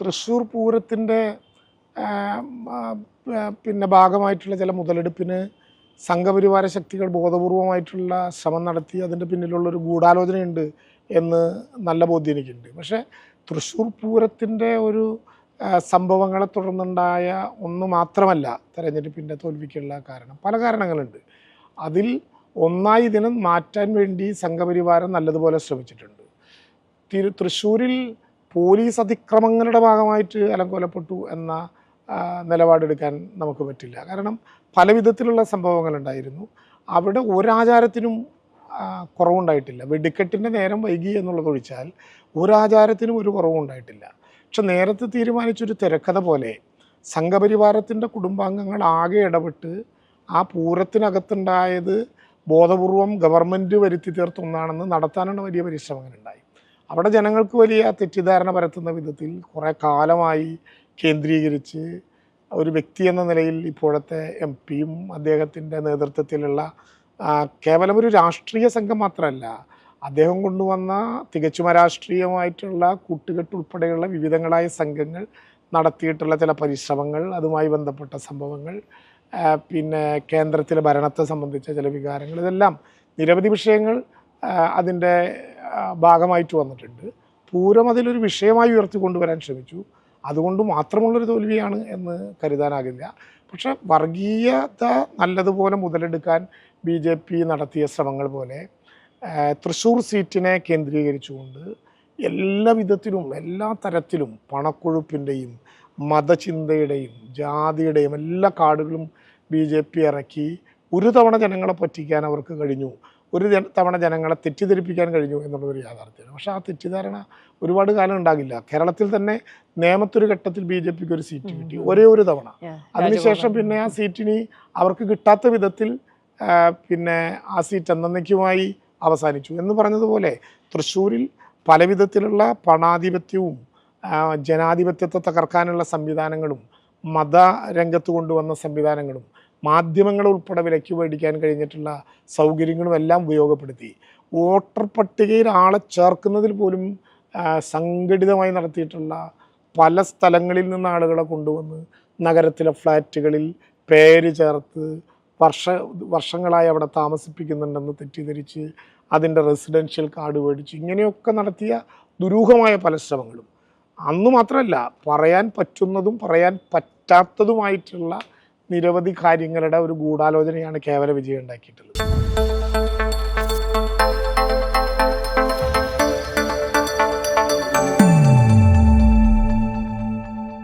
തൃശ്ശൂർ പൂരത്തിന്റെ പിന്നെ ഭാഗമായിട്ടുള്ള ചില മുതലെടുപ്പിന് സംഘപരിവാര ശക്തികൾ ബോധപൂർവമായിട്ടുള്ള ശ്രമം നടത്തി അതിന്റെ പിന്നിലുള്ളൊരു ഗൂഢാലോചനയുണ്ട് എന്ന് നല്ല ബോധ്യം എനിക്കുണ്ട്. പക്ഷേ തൃശ്ശൂർ പൂരത്തിന്റെ ഒരു സംഭവങ്ങളെ തുടർന്നുണ്ടായ ഒന്ന് മാത്രമല്ല തെരഞ്ഞെടുപ്പിന്റെ തോൽവിക്കുള്ള കാരണം. പല കാരണങ്ങളുണ്ട്. അതിൽ ഒന്നായി ഇതിനെ മാറ്റാൻ വേണ്ടി സംഘപരിവാരം നല്ലതുപോലെ ശ്രമിച്ചിട്ടുണ്ട്. തിരു തൃശ്ശൂരിൽ പോലീസ് അതിക്രമങ്ങളുടെ ഭാഗമായിട്ട് അലങ്കോലപ്പെട്ടു എന്ന നിലപാടെടുക്കാൻ നമുക്ക് പറ്റില്ല. കാരണം പല വിധത്തിലുള്ള സംഭവങ്ങളുണ്ടായിരുന്നു. അവിടെ ഒരാചാരത്തിനും കുറവുണ്ടായിട്ടില്ല. വെടിക്കെട്ടിന്റെ നേരം വൈകി എന്നുള്ളതൊഴിച്ചാൽ ഒരാചാരത്തിനും ഒരു കുറവുണ്ടായിട്ടില്ല പക്ഷെ നേരത്തെ തീരുമാനിച്ചൊരു തിരക്കഥ പോലെ സംഘപരിവാരത്തിന്റെ കുടുംബാംഗങ്ങൾ ആകെ ഇടപെട്ട് ആ പൂരത്തിനകത്തുണ്ടായത് ബോധപൂർവം ഗവൺമെന്റ് വരുത്തി തീർത്ത ഒന്നാണെന്ന് നടത്താനുള്ള വലിയ പരിശ്രമങ്ങളുണ്ടായി. അവിടെ ജനങ്ങൾക്ക് വലിയ തെറ്റിദ്ധാരണ പരത്തുന്ന വിധത്തിൽ കുറേ കാലമായി കേന്ദ്രീകരിച്ച് ഒരു വ്യക്തി എന്ന നിലയിൽ ഇപ്പോഴത്തെ എം പിയും അദ്ദേഹത്തിന്റെ നേതൃത്വത്തിലുള്ള കേവലം ഒരു രാഷ്ട്രീയ സംഘം മാത്രമല്ല അദ്ദേഹം കൊണ്ടുവന്ന തികച്ചും അരാഷ്ട്രീയമായിട്ടുള്ള കൂട്ടുകെട്ട് ഉൾപ്പെടെയുള്ള വിവിധങ്ങളായ സംഘങ്ങൾ നടത്തിയിട്ടുള്ള ചില പരിശ്രമങ്ങൾ അതുമായി ബന്ധപ്പെട്ട സംഭവങ്ങൾ പിന്നെ കേന്ദ്രത്തിലെ ഭരണത്തെ സംബന്ധിച്ച ചില വികാരങ്ങൾ ഇതെല്ലാം നിരവധി വിഷയങ്ങൾ അതിന്റെ ഭാഗമായിട്ട് വന്നിട്ടുണ്ട്. പൂരം അതിലൊരു വിഷയമായി ഉയർത്തി കൊണ്ടുവരാൻ ശ്രമിച്ചു. അതുകൊണ്ട് മാത്രമുള്ളൊരു തോൽവിയാണ് എന്ന് കരുതാനാകില്ല. പക്ഷേ വർഗീയത നല്ലതുപോലെ മുതലെടുക്കാൻ ബി ജെ പി നടത്തിയ ശ്രമങ്ങൾ പോലെ തൃശ്ശൂർ സീറ്റിനെ കേന്ദ്രീകരിച്ചുകൊണ്ട് എല്ലാ വിധത്തിലും എല്ലാ തരത്തിലും പണക്കൊഴുപ്പിന്റെയും മതചിന്തയുടെയും ജാതിയുടെയും എല്ലാ കാർഡുകളും ബി ജെ പി ഇറക്കി ഒരു തവണ ജനങ്ങളെ പറ്റിക്കാൻ അവർക്ക് കഴിഞ്ഞു. ഒരു തവണ ജനങ്ങളെ തെറ്റിദ്ധരിപ്പിക്കാൻ കഴിഞ്ഞു എന്നുള്ളതൊരു യാഥാർത്ഥ്യമാണ്. പക്ഷേ ആ തെറ്റിദ്ധാരണ ഒരുപാട് കാലം ഉണ്ടാകില്ല. കേരളത്തിൽ തന്നെ നേമത്തൊരു ഘട്ടത്തിൽ ബി ജെ പിക്ക് ഒരു സീറ്റ് കിട്ടി ഒരേ ഒരു തവണ. അതിനുശേഷം പിന്നെ ആ സീറ്റിന് അവർക്ക് കിട്ടാത്ത വിധത്തിൽ പിന്നെ ആ സീറ്റ് എന്നേക്കുമായി അവസാനിച്ചു. എന്ന് പറഞ്ഞതുപോലെ തൃശ്ശൂരിൽ പല വിധത്തിലുള്ള പണാധിപത്യവും ജനാധിപത്യത്തെ തകർക്കാനുള്ള സംവിധാനങ്ങളും മതരംഗത്ത് കൊണ്ടുവന്ന സംവിധാനങ്ങളും മാധ്യമങ്ങൾ ഉൾപ്പെടെ വിലയ്ക്ക് മേടിക്കാൻ കഴിഞ്ഞിട്ടുള്ള സൗകര്യങ്ങളും എല്ലാം ഉപയോഗപ്പെടുത്തി. വോട്ടർ പട്ടികയിൽ ആളെ ചേർക്കുന്നതിൽ പോലും സംഘടിതമായി നടത്തിയിട്ടുള്ള പല സ്ഥലങ്ങളിൽ നിന്ന് ആളുകളെ കൊണ്ടുവന്ന് നഗരത്തിലെ ഫ്ലാറ്റുകളിൽ പേര് ചേർത്ത് വർഷ വർഷങ്ങളായി അവിടെ താമസിപ്പിക്കുന്നുണ്ടെന്ന് തെറ്റിദ്ധരിച്ച് അതിന്റെ റെസിഡൻഷ്യൽ കാർഡ് മേടിച്ച് ഇങ്ങനെയൊക്കെ നടത്തിയ ദുരൂഹമായ പല ശ്രമങ്ങളും. അന്ന് മാത്രമല്ല പറയാൻ പറ്റുന്നതും പറയാൻ പറ്റാത്തതുമായിട്ടുള്ള നിരവധി കാര്യങ്ങളുടെ ഒരു ഗൂഢാലോചനയാണ് കേവല വിജയം ഉണ്ടാക്കിയിട്ടുള്ളത്.